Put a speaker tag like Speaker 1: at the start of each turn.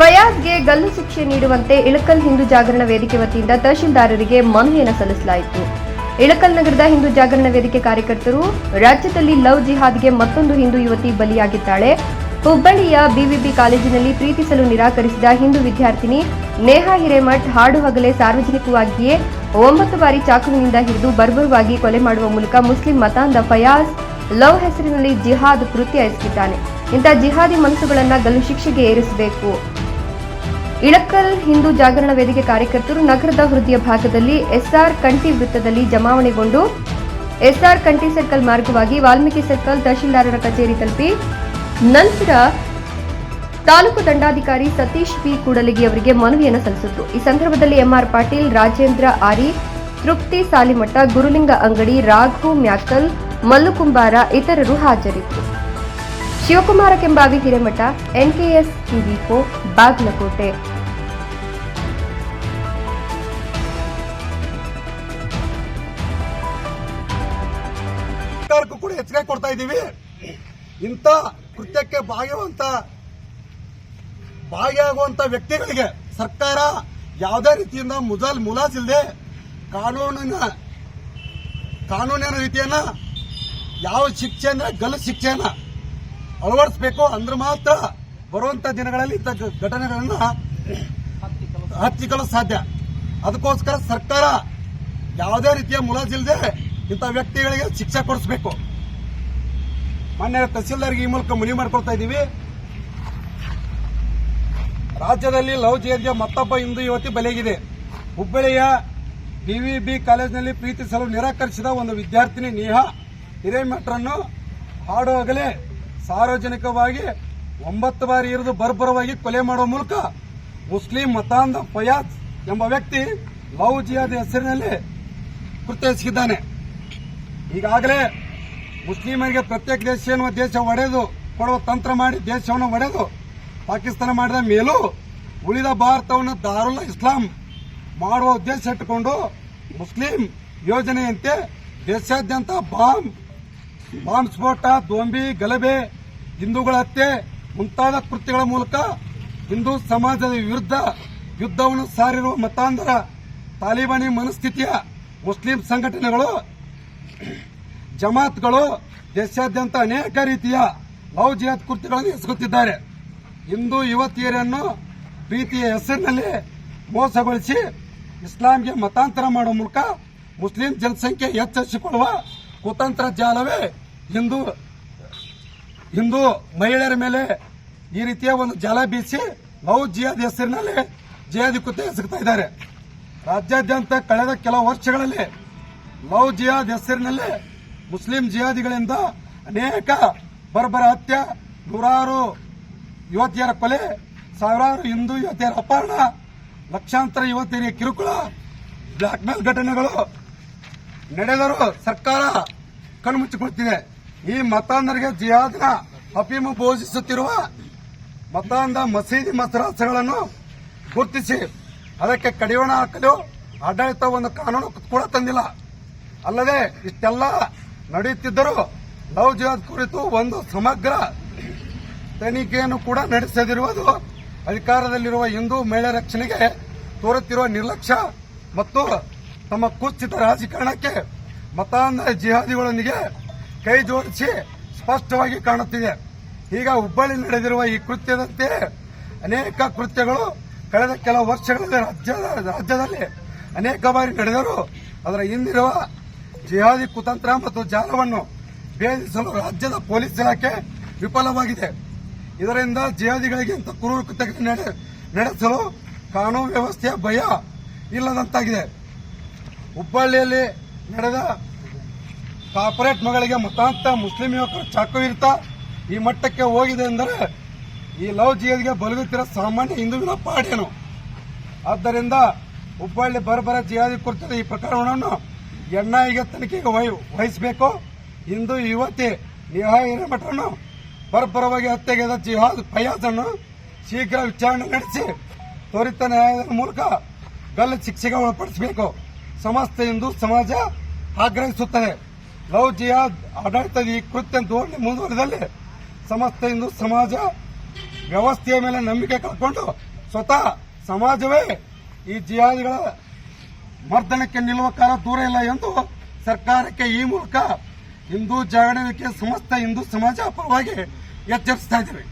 Speaker 1: ಫಯಾಜ್ಗೆ ಗಲ್ಲು ಶಿಕ್ಷೆ ನೀಡುವಂತೆ ಇಳಕಲ್ ಹಿಂದೂ ಜಾಗರಣ ವೇದಿಕೆ ವತಿಯಿಂದ ತಹಶೀಲ್ದಾರರಿಗೆ ಮನವಿಯನ್ನು ಸಲ್ಲಿಸಲಾಯಿತು. ಇಳಕಲ್ ನಗರದ ಹಿಂದೂ ಜಾಗರಣ ವೇದಿಕೆ ಕಾರ್ಯಕರ್ತರು, ರಾಜ್ಯದಲ್ಲಿ ಲವ್ ಜಿಹಾದ್ಗೆ ಮತ್ತೊಂದು ಹಿಂದೂ ಯುವತಿ ಬಲಿಯಾಗಿದ್ದಾಳೆ. ಹುಬ್ಬಳ್ಳಿಯ ಬಿವಿಬಿ ಕಾಲೇಜಿನಲ್ಲಿ ಪ್ರೀತಿಸಲು ನಿರಾಕರಿಸಿದ ಹಿಂದೂ ವಿದ್ಯಾರ್ಥಿನಿ ನೇಹಾ ಹಿರೇಮಠ್ ಹಾಡು ಹಗಲೇ ಸಾರ್ವಜನಿಕವಾಗಿಯೇ ಒಂಬತ್ತು ಬಾರಿ ಚಾಕುವಿನಿಂದ ಹಿಡಿದು ಬರ್ಬರವಾಗಿ ಕೊಲೆ ಮಾಡುವ ಮೂಲಕ ಮುಸ್ಲಿಂ ಮತಾಂಧ ಫಯಾಜ್ ಲವ್ ಹೆಸರಿನಲ್ಲಿ ಜಿಹಾದ್ ಕೃತ್ಯ ಎಸಗಿದ್ದಾನೆ. ಇಂಥ ಜಿಹಾದಿ ಮನಸ್ಸುಗಳನ್ನು ಗಲ್ಲು ಶಿಕ್ಷೆಗೆ ಏರಿಸಬೇಕು. ಇಳಕಲ್ ಹಿಂದೂ ಜಾಗರಣ ವೇದಿಕೆ ಕಾರ್ಯಕರ್ತರು ನಗರದ ಹೃದಯ ಭಾಗದಲ್ಲಿ ಎಸ್ಆರ್ ಕಂಟಿ ವೃತ್ತದಲ್ಲಿ ಜಮಾವಣೆಗೊಂಡು, ಎಸ್ಆರ್ ಕಂಟಿ ಸರ್ಕಲ್ ಮಾರ್ಗವಾಗಿ ವಾಲ್ಮೀಕಿ ಸರ್ಕಲ್ ತಹಶೀಲ್ದಾರರ ಕಚೇರಿ ತಲುಪಿ ನಂತರ ತಾಲೂಕು ದಂಡಾಧಿಕಾರಿ ಸತೀಶ್ ಪಿ ಕೂಡಲಗಿ ಅವರಿಗೆ ಮನವಿಯನ್ನು ಸಲ್ಲಿಸಿದರು. ಈ ಸಂದರ್ಭದಲ್ಲಿ ಎಂಆರ್ ಪಾಟೀಲ್, ರಾಜೇಂದ್ರ ಆರಿ, ತೃಪ್ತಿ ಸಾಲಿಮಠ, ಗುರುಲಿಂಗ ಅಂಗಡಿ, ರಾಘು ಮ್ಯಾಕಲ್ ಮಲ್ಲುಕುಂಬಾರ ಇತರರು ಹಾಜರಿದ್ದರು. Shivakumar Kembavi Hiremath, NKS TV Bagalkot.
Speaker 2: ಕೂಡ ಎಚ್ಚರಿಕೆ ಕೊಡ್ತಾ ಇದ್ದೀವಿ. ಇಂಥ ಕೃತ್ಯಕ್ಕೆ ಭಾಗಿಯಾಗುವಂತ ಭಾಗಿಯಾಗುವಂತ ವ್ಯಕ್ತಿಗಳಿಗೆ ಸರ್ಕಾರ ಯಾವುದೇ ರೀತಿಯಿಂದ ಮುಜಲ್ ಮುಲಾಸಿಲ್ಲದೆ ಕಾನೂನಿನ ಕಾನೂನಿನ ರೀತಿಯನ್ನ ಯಾವ ಶಿಕ್ಷೆ ಅಂದ್ರೆ ಗಲ್ಲು ಶಿಕ್ಷೆಯನ್ನ ಅಳವಡಿಸಬೇಕು ಅಂದ್ರೆ ಮಾತ್ರ ಬರುವಂತ ದಿನಗಳಲ್ಲಿ ಇಂಥ ಘಟನೆಗಳನ್ನು ಘಟನೆಗಳನ್ನ ಹತ್ತಿಕ್ಕಲು ಸಾಧ್ಯ. ಅದಕ್ಕೋಸ್ಕರ ಸರ್ಕಾರ ಯಾವುದೇ ರೀತಿಯ ಮುಲಾಜಿಲ್ಲದೆ ಇಂಥ ವ್ಯಕ್ತಿಗಳಿಗೆ ಶಿಕ್ಷೆ ಕೊಡಿಸಬೇಕು. ಮಾನ್ಯ ತಹಸೀಲ್ದಾರ್ಗೆ ಈ ಮೂಲಕ ಮನವಿ ಮಾಡಿಕೊಳ್ತಾ ಇದ್ದೀವಿ. ರಾಜ್ಯದಲ್ಲಿ ಲವ್ ಜಿಹಾದ್ಗೆ ಮತ್ತೊಬ್ಬ ಹಿಂದೂ ಯುವತಿ ಬಲಿಯಾಗಿದೆ ಹುಬ್ಬಳ್ಳಿಯ ಡಿವಿಬಿ ಕಾಲೇಜಿನಲ್ಲಿ ಪ್ರೀತಿಸಲು ನಿರಾಕರಿಸಿದ ಒಂದು ವಿದ್ಯಾರ್ಥಿನಿ ನೇಹಾ ಹಿರೇಮಠರನ್ನು ಹಾಡುವಾಗಲೇ ಸಾರ್ವಜನಿಕವಾಗಿ ಒಂಬತ್ತು ಬಾರಿ ಇರಿದು ಬರ್ಬರವಾಗಿ ಕೊಲೆ ಮಾಡುವ ಮೂಲಕ ಮುಸ್ಲಿಂ ಮತಾಂಧ ಫಯಾಜ್ ಎಂಬ ವ್ಯಕ್ತಿ ಲವ್ ಜಿಯಾದ ಹೆಸರಿನಲ್ಲಿ ಕೃತ್ಯಸಿದ್ದಾನೆ ಈಗಾಗಲೇ ಮುಸ್ಲಿಮರಿಗೆ ಪ್ರತ್ಯೇಕ ದೇಶ ಎನ್ನುವ ದೇಶ ಒಡೆದು ಕೊಡುವ ತಂತ್ರ ಮಾಡಿ ದೇಶವನ್ನು ಒಡೆದು ಪಾಕಿಸ್ತಾನ ಮಾಡಿದ ಮೇಲೂ ಉಳಿದ ಭಾರತವನ್ನು ದಾರುಲ್ ಇಸ್ಲಾಂ ಮಾಡುವ ಉದ್ದೇಶ ಇಟ್ಟುಕೊಂಡು ಮುಸ್ಲಿಂ ಯೋಜನೆಯಂತೆ ದೇಶಾದ್ಯಂತ ಬಾಂಬ್ ಬಾಂಬ್ ಸ್ಫೋಟ, ದೊಂಬಿ, ಗಲಭೆ, ಹಿಂದೂಗಳ ಹತ್ಯೆ ಮುಂತಾದ ಕೃತ್ಯಗಳ ಮೂಲಕ ಹಿಂದೂ ಸಮಾಜದ ವಿರುದ್ಧ ಯುದ್ಧವನ್ನು ಸಾರಿರುವ ಮತಾಂಧರ ತಾಲಿಬಾನಿ ಮನಸ್ಥಿತಿಯ ಮುಸ್ಲಿಂ ಸಂಘಟನೆಗಳು ಜಮಾತ್ಗಳು ದೇಶಾದ್ಯಂತ ಅನೇಕ ರೀತಿಯ ಲವ್ ಜಿಹಾದ್ ಕೃತ್ಯಗಳನ್ನು ಎಸಗುತ್ತಿದ್ದಾರೆ. ಹಿಂದೂ ಯುವತಿಯರನ್ನು ಪ್ರೀತಿಯ ಹೆಸರಿನಲ್ಲಿ ಮೋಸಗೊಳಿಸಿ ಇಸ್ಲಾಂಗೆ ಮತಾಂತರ ಮಾಡುವ ಮೂಲಕ ಮುಸ್ಲಿಂ ಜನಸಂಖ್ಯೆ ಹೆಚ್ಚಿಸಿಕೊಳ್ಳುವ ಕುತಂತ್ರ ಜಾಲವೇ ಹಿಂದೂ ಹಿಂದೂ ಮಹಿಳೆಯರ ಮೇಲೆ ಈ ರೀತಿಯ ಒಂದು ಜಾಲ ಬೀಸಿ ಲವ್ ಜಿಹಾದ್ ಹೆಸರಿನಲ್ಲಿ ಜಿಹಾದಿ ಕೃತ್ಯ ಎಸಗುತ್ತಾ ಇದ್ದಾರೆ. ರಾಜ್ಯಾದ್ಯಂತ ಕಳೆದ ಕೆಲವು ವರ್ಷಗಳಲ್ಲಿ ಲವ್ ಜಿಹಾದ್ ಹೆಸರಿನಲ್ಲಿ ಮುಸ್ಲಿಂ ಜಿಹಾದಿಗಳಿಂದ ಅನೇಕ ಬರ್ಬರ ಹತ್ಯೆ, ನೂರಾರು ಯುವತಿಯರ ಕೊಲೆ, ಸಾವಿರಾರು ಹಿಂದೂ ಯುವತಿಯರ ಅಪಹರಣ, ಲಕ್ಷಾಂತರ ಯುವತಿಯರಿಗೆ ಕಿರುಕುಳ ಬ್ಲಾಕ್ಮೇಲ್ ಘಟನೆಗಳು ನಡೆದರೂ ಸರ್ಕಾರ ಕಣ್ಮುಚ್ಚಿಕೊಳ್ತಿದೆ. ಈ ಮತಾಂಧರಿಗೆ ಜಿಹಾದ್ನ ಅಫೀಮು ಬೋಧಿಸುತ್ತಿರುವ ಮತಾಂಧ ಮಸೀದಿ ಮಸರಾಸಗಳನ್ನು ಗುರುತಿಸಿ, ಅದಕ್ಕೆ ಕಡಿವಾಣ ಹಾಕಲು ಆಡಳಿತ ಒಂದು ಕಾನೂನು ಕೂಡ ತಂದಿಲ್ಲ. ಅಲ್ಲದೆ ಇಷ್ಟೆಲ್ಲ ನಡೆಯುತ್ತಿದ್ದರೂ ಲವ್ ಜಿಹಾದ್ ಕುರಿತು ಒಂದು ಸಮಗ್ರ ತನಿಖೆಯನ್ನು ಕೂಡ ನಡೆಸದಿರುವುದು ಅಧಿಕಾರದಲ್ಲಿರುವ ಹಿಂದೂ ಮಹಿಳೆ ರಕ್ಷಣೆಗೆ ತೋರುತ್ತಿರುವ ನಿರ್ಲಕ್ಷ್ಯ ಮತ್ತು ತಮ್ಮ ಕುಸ್ಥಿತ ರಾಜಕಾರಣಕ್ಕೆ ಮತಾಂಧ ಜಿಹಾದಿಗಳೊಂದಿಗೆ ಕೈ ಜೋಡಿಸಿ ಸ್ಪಷ್ಟವಾಗಿ ಕಾಣುತ್ತಿದೆ. ಈಗ ಹುಬ್ಬಳ್ಳಿ ನಡೆದಿರುವ ಈ ಕೃತ್ಯದಂತೆ ಅನೇಕ ಕೃತ್ಯಗಳು ಕಳೆದ ಕೆಲವು ವರ್ಷಗಳಲ್ಲಿ ರಾಜ್ಯದ, ರಾಜ್ಯದಲ್ಲಿ ಅನೇಕ ಬಾರಿ ನಡೆದರೂ ಅದರ ಹಿಂದಿರುವ ಜಿಹಾದಿ ಕುತಂತ್ರ ಮತ್ತು ಜಾಲವನ್ನು ಭೇದಿಸಲು ರಾಜ್ಯದ ಪೊಲೀಸ್ ಇಲಾಖೆ ವಿಫಲವಾಗಿದೆ. ಇದರಿಂದ ಜಿಹಾದಿಗಳಿಗೆ ಇಂಥ ಕ್ರೂರ ನಡೆ- ನಡೆಸಲು ಕಾನೂನು ವ್ಯವಸ್ಥೆಯ ಭಯ ಇಲ್ಲದಂತಾಗಿದೆ. ಹುಬ್ಬಳ್ಳಿಯಲ್ಲಿ ನಡೆದ ಕಾರ್ಪೊರೇಟ್ ಮಗಳಿಗೆ ಮತಾಂತ ಮುಸ್ಲಿಂ ಯುವಕರು ಚಾಕು ಇರ್ತಾ ಈ ಮಟ್ಟಕ್ಕೆ ಹೋಗಿದೆ ಎಂದರೆ ಈ ಲವ್ ಜಿಹಾದಿಗೆ ಬಲಗುತ್ತಿರೋ ಸಾಮಾನ್ಯ ಹಿಂದುವಿನ ಪಾಡೇನು? ಆದ್ದರಿಂದ ಹುಬ್ಬಳ್ಳಿ ಬರಬರ ಜಿಹಾದಿ ಕುರಿತ ಈ ಪ್ರಕರಣವನ್ನು ಎನ್ಐಗೆ ತನಿಖೆಗೆ ವಹಿ- ವಹಿಸಬೇಕು. ಇಂದು ಯುವತಿ ನೇಹಾ ಹಿರೇಮಠನು ಪರಪರವಾಗಿ ಹತ್ಯೆಗೆದ ಜಿಹಾದ್ ಫಯಾಜನ್ನು ಶೀಘ್ರ ವಿಚಾರಣೆ ನಡೆಸಿ ತ್ವರಿತ ನ್ಯಾಯದ ಮೂಲಕ ಗಲ್ಲ ಶಿಕ್ಷೆಗೆ ಒಳಪಡಿಸಬೇಕು. ಸಮಸ್ತ ಹಿಂದೂ ಸಮಾಜ ಆಗ್ರಹಿಸುತ್ತದೆ. ಲವ್, ಜಿಹಾದ್ ಆಡಳಿತದ ಈ ಕೃತ್ಯ ಧೋರಣೆ ಮುಂದುವರೆದಲ್ಲಿ ಸಮಸ್ತ ಹಿಂದೂ ಸಮಾಜ ವ್ಯವಸ್ಥೆಯ ಮೇಲೆ ನಂಬಿಕೆ ಕಳ್ಕೊಂಡು ಸ್ವತಃ ಸಮಾಜವೇ ಈ ಜಿಹಾದಿಗಳ ಮರ್ದನಕ್ಕೆ ನಿಲ್ಲುವ ಕಾಲ ದೂರ ಇಲ್ಲ ಎಂದು ಸರ್ಕಾರಕ್ಕೆ ಈ ಮೂಲಕ ಹಿಂದೂ ಜಾಗರಣೆ ಸಮಸ್ತ ಹಿಂದೂ ಸಮಾಜ ಪರವಾಗಿ ಎಚ್ಚರಿಸ್ತಾ ಇದ್ದೇವೆ.